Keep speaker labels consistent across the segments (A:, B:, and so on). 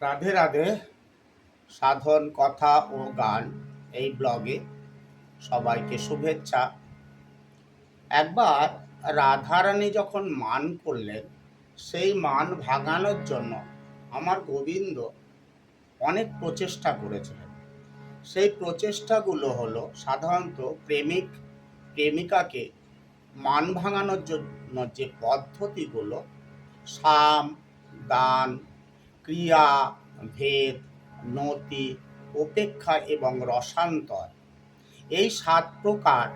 A: রাধে রাধে সাধন, কথা ও গান এই ব্লগে সবাইকে শুভেচ্ছা। একবার রাধারানী যখন মান করলেন, সেই মান ভাঙানোর জন্য আমার গোবিন্দ অনেক প্রচেষ্টা করেছিলেন। সেই প্রচেষ্টাগুলো হলো সাধারণত প্রেমিক, প্রেমিকাকে মান ভাঙানোর জন্য যে পদ্ধতিগুলো, সাম দান ক্রিয়া, ভেদ, নতি উপেক্ষা এবং রসান্তর। এই সাত প্রকার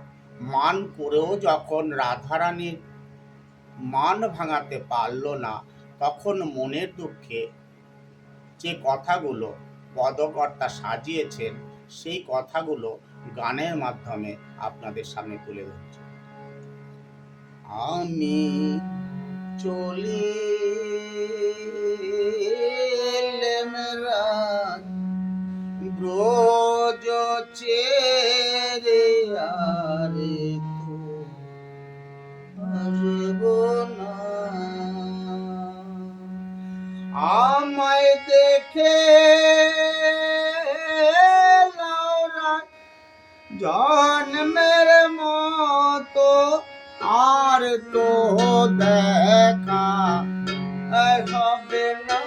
A: মান করেও যখন রাধারানীর মান ভাঙাতে পারল না, তখন মনের দুঃখে যে কথাগুলো পদকর্তা সাজিয়েছেন, সেই কথাগুলো গানের মাধ্যমে আপনাদের সামনে তুলে ধরছি। আমি চলি আমায় দেখে জন্মের মতো আর তো দেখা হবে না।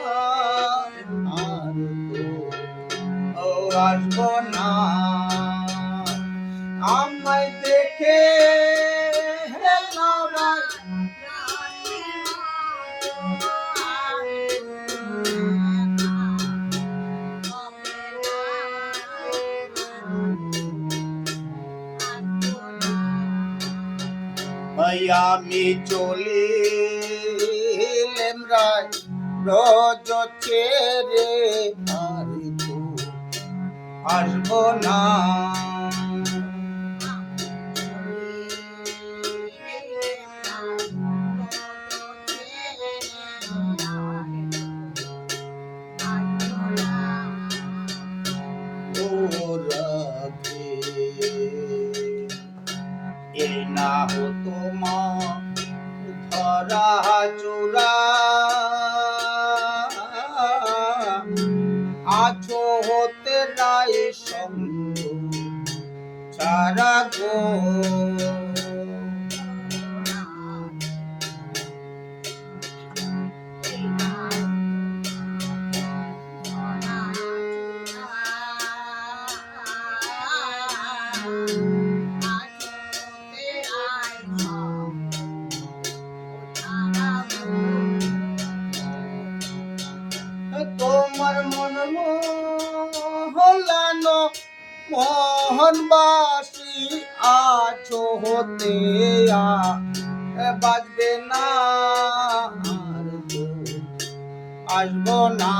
A: আর তো আসব না। আমায় দেখে আমি চলি রায় রোজ ছেড়ে আর তো আসব না। গো। তোমার মন হলানো মোহনবাসী আছো হতে বাজবে না আসব না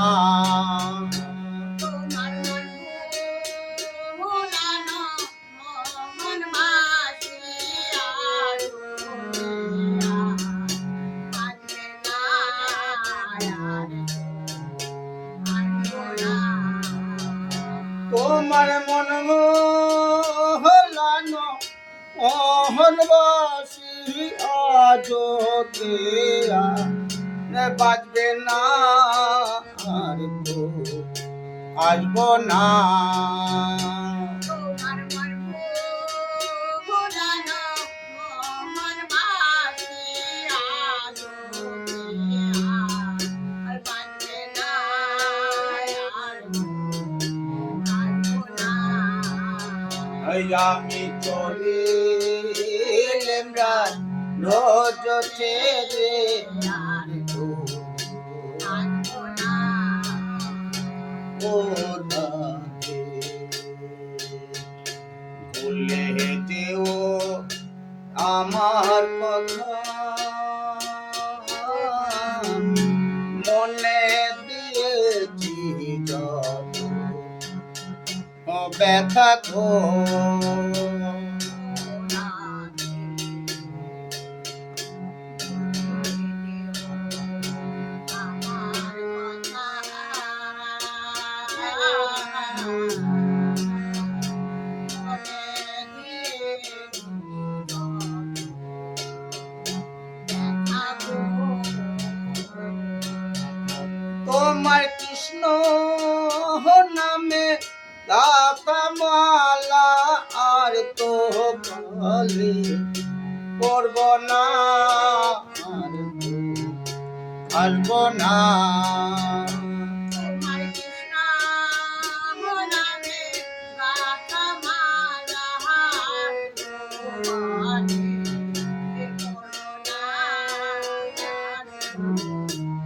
B: তোমার
A: আজ হতে আ বাজবে না আর তো আসব না
B: তোমার মন ভোলানো মন বাসি আর পাচ্ছে না আর আনব না
A: এই আমি চলি রোজ ছেড়ে আর তো ও রাধে আমার কথা। মনে দিয়েছি যত ব্যথা তো করব না আসব না।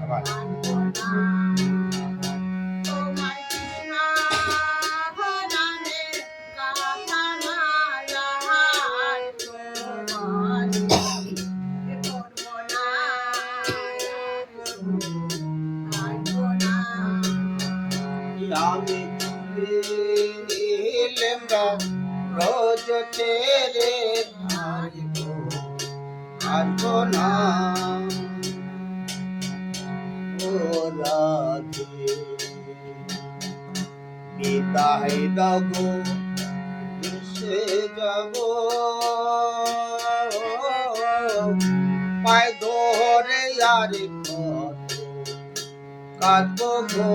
B: তোমার
A: তেরে আসব আসব না। ও রাধে। বিদায় দাগো সে যাব। পায় ধরে আর কাঁদবো গো।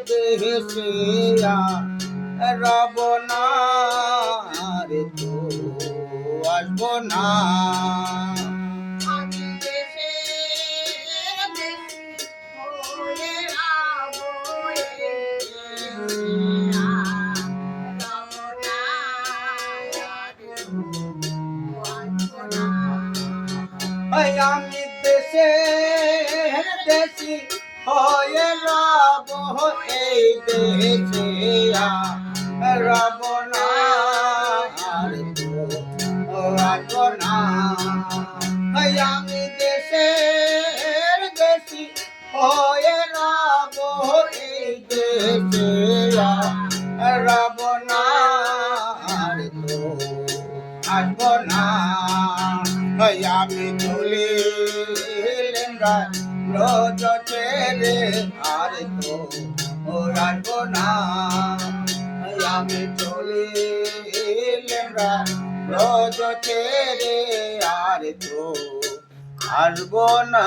A: এই দেশে রব না রে তো আসব না। আমি দেশের দেশি হয়ে রব এই আর রব না রে তো ছেড়ে আর তো আসব না। আমি চলে রোজ ছেড়ে আর তো আসব না।